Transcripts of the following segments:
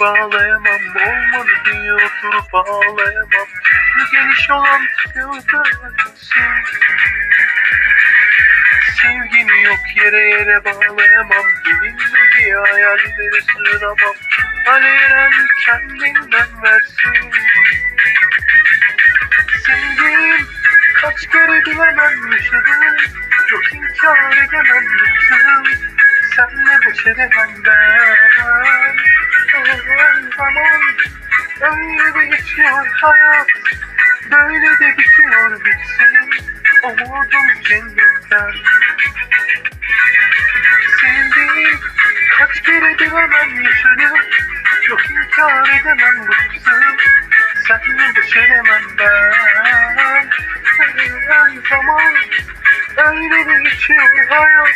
bağlayamam Olmadı diye oturup ağlayamam. Bu geniş olan yoldarsın Sevgini yok yere yere bağlayamam. Bilinmediği hayallere sığınamam. Aleyren kendinden versin. Sevdiğim kaç kere bilemem yaşadım Yok inkar edemem yıktım Senle baş edemem ben Her zaman öyle de geçiyor hayat. Böyle de bitiyor bitsin Umudum cennetten Sevdiğim kaç kere bilemem yaşadım Yok inkar edemem bıktım Senle baş edemem ben? Her zaman öyle de geçiyor hayat.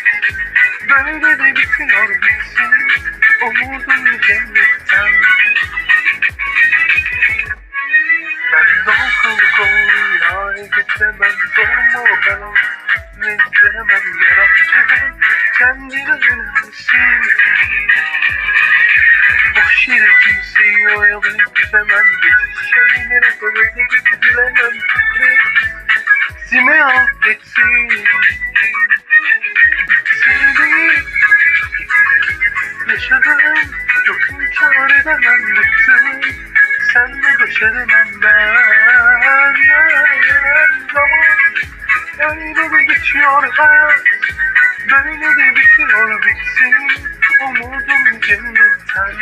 Böyle de bitiyor bitsin Umudum cennetten Ben dol kol kol ya gidemem Sorma ben ne istemem Yaratçıdan kendine yönelsin Boş yere kimseyi oyalayıp gidemem Geçiş şeylere böyle gidilemem Zime affetsin Yaşadım. Yok inkar edemem bıktım Senle baş edemem ben zaman Öyle de geçiyor hayat Böyle de bitiyor bitsin. Umudum cennetten.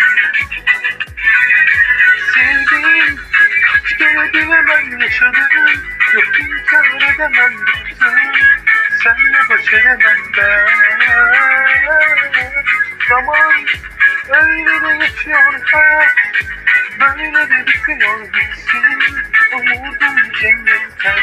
Sevdiğim Kaç kere bilemem yaşadım. Yok inkar edemem bıktım Senle baş edemem ben Zaman öyle de geçiyor hayat Böyle de bitiyor bitsin. Umudum cennetten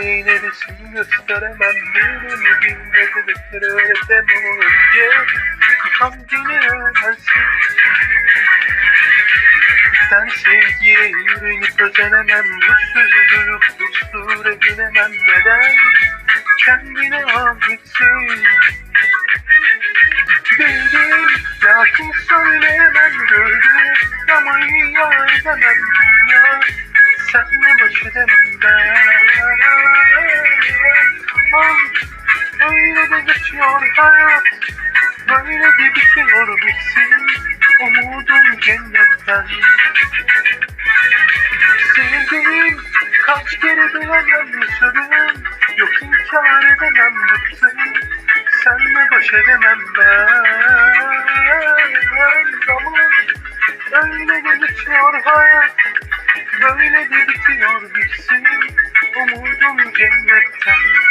neresin gösteremem Birini bilmedi bekleri öğretemem önce. Kendini öğrensin Sen sevgiye yüreğini özenemem Bu sözü duyup düstur edilemem Neden? Kendine affetsin Bildim lakin söyleyemem gördüm. Ama iyi edemem dünya. Senle baş edemem ben Aman öyle de geçiyor hayat Böyle de bitiyor bitsin Umudum cennetten. Sevdiğim kaç kere bilemem yaşadım Yok inkar edemem bıktım Senle baş edemem ben. Zaman öyle de geçiyor hayat Böyle de bitiyor bitsin Umudum cennetten